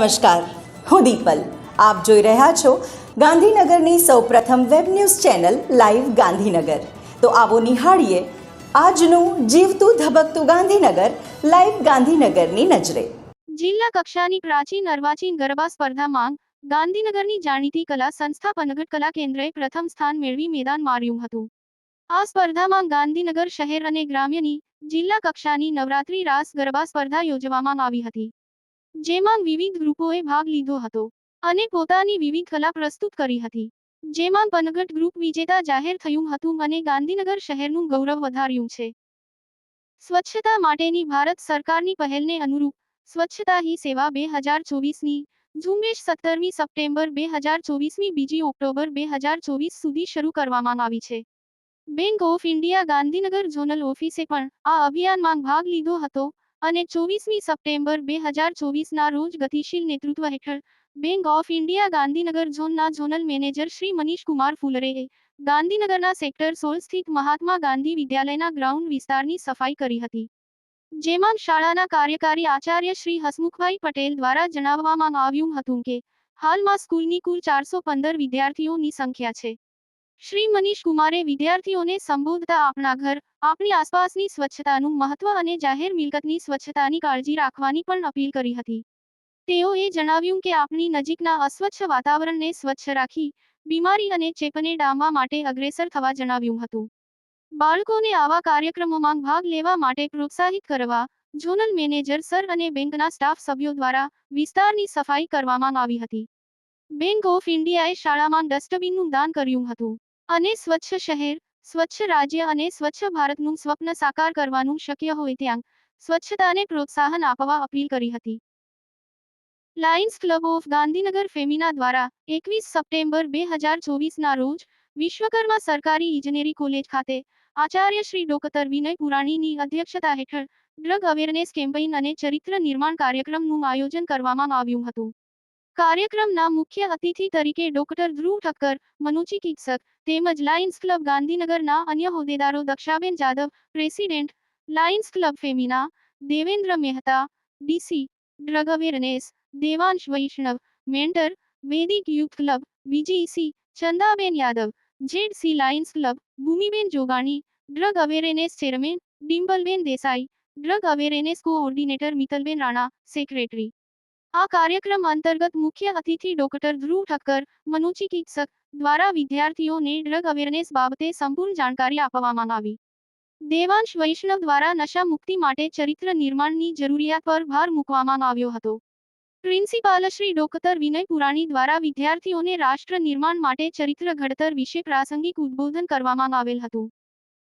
નમસ્કાર, હું દીપલ. આપ જોઈ રહ્યા છો ગાંધીનગરની સૌપ્રથમ web news channel live Gandhinagar. તો આવો નિહાળીએ આજનું જીવતું ધબકતું ગાંધીનગર, લાઈવ ગાંધીનગરની નજરે. જિલ્લા કક્ષાની પ્રાચીન અર્વાચીન ગરબા સ્પર્ધા માંગ ગાંધીનગરની જાણીતી કલા સંસ્થા પનગઢ કલા કેન્દ્રએ પ્રથમ સ્થાન મેળવી મેદાન માર્યું હતું. આ સ્પર્ધામાં ગાંધીનગર શહેર અને ગ્રામ્યની જિલ્લા કક્ષાની નવરાત્રી રાસ ગરબા સ્પર્ધા યોજવામાં આવી હતી. જેમાં વિવિધ ગ્રુપોએ ભાગ લીધો હતો અને પોતાની વિવિધ કલા પ્રસ્તુત કરી હતી. જેમાં પનગઢ ગ્રુપ વિજેતા જાહેર થયું હતું અને ગાંધીનગર શહેરનું ગૌરવ વધાર્યું છે. સ્વચ્છતા માટેની ભારત સરકારની પહેલને અનુરૂપ સ્વચ્છતા હી સેવા બે હજાર ચોવીસની ઝુંબેશ સત્તરમી સપ્ટેમ્બર બે હજાર ચોવીસમી બીજી ઓક્ટોબર બે હજાર ચોવીસ સુધી શરૂ કરવામાં આવી છે. Bank of India Gandhinagar zonal ઓફિસે પણ આ અભિયાનમાં ભાગ લીધો હતો અને ચોવીસમી સપ્ટેમ્બર બે હજાર ચોવીસના રોજ ગતિશીલ નેતૃત્વ હેઠળ બેંક ઓફ ઇન્ડિયા ગાંધીનગર ઝોનના ઝોનલ મેનેજર શ્રી મનીષ કુમાર ફુલરેએ ગાંધીનગરના સેક્ટર સોળ સ્થિત મહાત્મા ગાંધી વિદ્યાલયના ગ્રાઉન્ડ વિસ્તારની સફાઈ કરી હતી. જેમાં શાળાના કાર્યકારી આચાર્ય શ્રી હસમુખભાઈ પટેલ દ્વારા જણાવવામાં આવ્યું હતું કે, હાલમાં સ્કૂલની કુલ ચારસો પંદર વિદ્યાર્થીઓની સંખ્યા છે. શ્રી મનીષ કુમારે વિદ્યાર્થીઓને સંબોધતા આપણા ઘર, આપણી આસપાસની સ્વચ્છતાનું મહત્વ અને જાહેર મિલકતની સ્વચ્છતાની કાળજી રાખવાની પણ અપીલ કરી હતી. તેઓએ જણાવ્યું કે આપણી નજીકના અસ્વચ્છ વાતાવરણને સ્વચ્છ રાખી, બીમારી અને ચેપને ડામવા માટે અગ્રેસર થવા જણાવ્યું હતું. બાળકોને આવા કાર્યક્રમોમાં ભાગ લેવા માટે પ્રોત્સાહિત કરવા, ઝોનલ મેનેજર, સર અને બેંકના સ્ટાફ સભ્યો દ્વારા વિસ્તારની સફાઈ કરવામાં આવી હતી. બેંક ઓફ ઇન્ડિયાએ શાળામાં ડસ્ટબિનનું દાન કર્યું હતું. અને સ્વચ્છ શહેર, સ્વચ્છ રાજ્ય અને સ્વચ્છ ભારતનું સ્વપ્ન સાકાર કરવાનું શક્ય હોય ત્યાં સ્વચ્છતાને પ્રોત્સાહન આપવા અપીલ કરી હતી. Lions club of Gandhinagar Femina દ્વારા એકવીસ સપ્ટેમ્બર બે હજાર ચોવીસના રોજ વિશ્વકર્મા સરકારી ઇજનેરી કોલેજ ખાતે આચાર્ય શ્રી ડોક્ટર વિનય પુરાણીની અધ્યક્ષતા હેઠળ ડ્રગ અવેરનેસ કેમ્પેઇન અને ચરિત્ર નિર્માણ કાર્યક્રમનું આયોજન કરવામાં આવ્યું હતું. કાર્યક્રમના મુખ્ય અતિથિ તરીકે ડોક્ટર ધ્રુવ ઠક્કર મનોચિકિત્સક તેમજ લાયન્સ ક્લબ ગાંધીનગરના અન્ય હોદ્દેદારો Dakshaben Jadav, president lions club Femina Devendra Mehta, DC drug awareness Devansh Vaishnav, mentor Vedic youth club VGC Chandaben Yadav Z C lions club Bhumiben Jogani, drug awareness chairman Dimpleben Desai, drug awareness coordinator Mitalben Rana, secretary આ કાર્યક્રમ અંતર્ગત મુખ્ય અતિથિ doctor Dhruv Thakkar મનોચિકિત્સક દ્વારા વિદ્યાર્થીઓને drug awareness બાબતે સંપૂર્ણ જાણકારી આપવામાં આવી. દેવાંશ વૈષ્ણવ દ્વારા નશા મુક્તિ માટે ચરિત્ર નિર્માણની જરૂરિયાત પર ભાર મૂકવામાં આવ્યો હતો. પ્રિન્સિપાલ શ્રી ડોક્ટર વિનય પુરાણી દ્વારા વિદ્યાર્થીઓને રાષ્ટ્ર નિર્માણ માટે ચરિત્ર ઘડતર વિશે પ્રાસંગિક ઉદ્બોધન કરવામાં આવેલ હતું.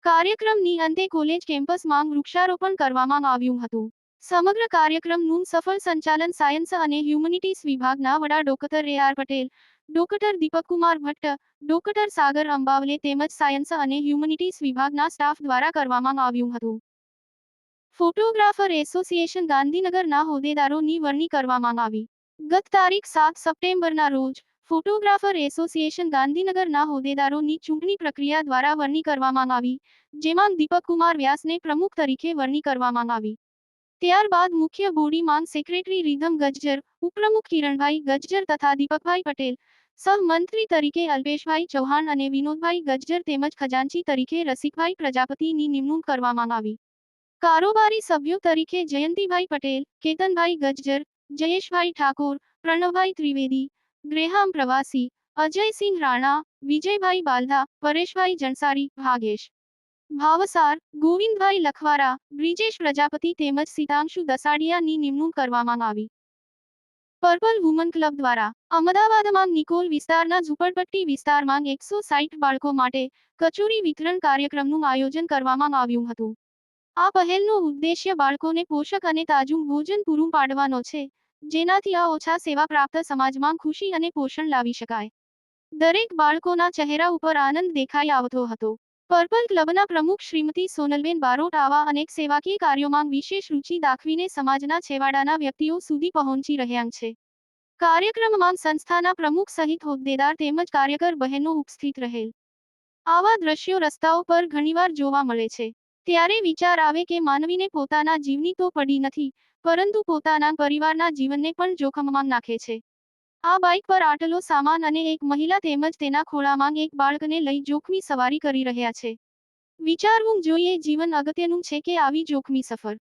કાર્યક્રમની અંતે કોલેજ કેમ્પસમાં વૃક્ષારોપણ કરવામાં આવ્યું હતું. સમગ્ર કાર્યક્રમનું સફળ સંચાલન સાયન્સ અને હ્યુમનિટીઝ વિભાગના વડા doctor A R Patel, doctor Deepakkumar Bhatt, doctor Sagar Ambavale તેમજ સાયન્સ અને હ્યુમનિટીઝ વિભાગના સ્ટાફ દ્વારા કરવામાં આવ્યું હતું. ફોટોગ્રાફર એસોસિએશન ગાંધીનગરના હોદ્દેદારોની વરણી કરવામાં આવી. ગત તારીખ સાત સપ્ટેમ્બરના રોજ, ફોટોગ્રાફર એસોસિએશન ગાંધીનગરના હોદ્દેદારોની ચૂંટણી પ્રક્રિયા દ્વારા વરણી કરવામાં આવી, જેમાં દીપકકુમાર વ્યાસને પ્રમુખ તરીકે વરણી કરવામાં આવી. ત્યારબાદ મુખ્ય બોડીમાન સેક્રેટરી રીધમ ગજ્જર, ઉપપ્રમુખ કિરણભાઈ ગજ્જર તથા દીપકભાઈ પટેલ, સહમંત્રી તરીકે અલ્પેશભાઈ ચૌહાણ અને વિનોદભાઈ ગજ્જર તેમજ ખજાનચી તરીકે રસિકભાઈ પ્રજાપતિની નિમણૂક કરવામાં આવી. કારોબારી સભ્યો તરીકે જયંતિભાઈ પટેલ, કેતનભાઈ ગજ્જર, જયેશભાઈ ઠાકોર, પ્રણવભાઈ ત્રિવેદી, ગ્રેહામ પ્રવાસી, અજયસિંહ રાણા, વિજયભાઈ બાલધા, પરેશભાઈ જણસારી, ભાગેશ. ભાવસાર, ગોવિંદભાઈ લખવારા, બ્રિજેશ પ્રજાપતિ તેમજ સીતાંશુ દસાડિયાની નિમણૂક કરવામાં આવી. પર્પલ વુમન ક્લબ દ્વારા, અમદાવાદમાં નિકોલ વિસ્તારના ઝુંપડપટ્ટી વિસ્તારમાં એકસો સાઠ બાળકો માટે કચોરી વિતરણ કાર્યક્રમનું આયોજન કરવામાં આવ્યું હતું. આ પહેલનો ઉદ્દેશ્ય બાળકોને પોષક અને તાજું ભોજન પૂરું પાડવાનો છે, જેનાથી આ ઓછા સેવા પ્રાપ્ત સમાજમાં ખુશી અને પોષણ લાવી શકાય. દરેક બાળકોના ચહેરા ઉપર આનંદ દેખાઈ આવતો હતો. પર્પલ ક્લબના પ્રમુખ શ્રીમતી સોનલબેન બારોટ આવા અનેક સેવાકીય કાર્યોમાં વિશેષ રૂચિ દાખવીને સમાજના છેવાડાના વ્યક્તિઓ સુધી પહોંચી રહ્યા છે. કાર્યક્રમમાં સંસ્થાના પ્રમુખ સહિત હોદ્દેદાર તેમજ કાર્યકર બહેનો ઉપસ્થિત રહેલ. આવા દ્રશ્યો રસ્તાઓ પર ઘણીવાર જોવા મળે છે. ત્યારે વિચાર આવે કે માનવીને પોતાના જીવની તો પડી નથી, પરંતુ પોતાના પરિવારના જીવનને પણ જોખમમાં નાખે છે. આ બાઇક પર આટલો સામાન અને એક મહિલા તેમજ તેના ખોળામાં એક બાળકને લઈ જોખમી સવારી કરી રહ્યા છે. વિચારવું જોઈએ, જીવન અગત્યનું છે કે આવી જોખમી સફર.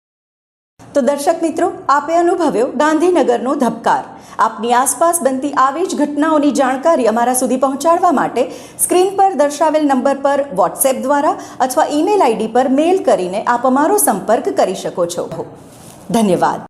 તો દર્શક મિત્રો, આપે અનુભવ્યો ગાંધીનગરનો ધબકાર. આપની આસપાસ બનતી આવી જ ઘટનાઓની જાણકારી અમારા સુધી પહોંચાડવા માટે સ્ક્રીન પર દર્શાવેલ નંબર પર વોટ્સએપ દ્વારા અથવા ઈમેલ આઈડી પર મેલ કરીને આપ અમારો સંપર્ક કરી શકો છો. ધન્યવાદ.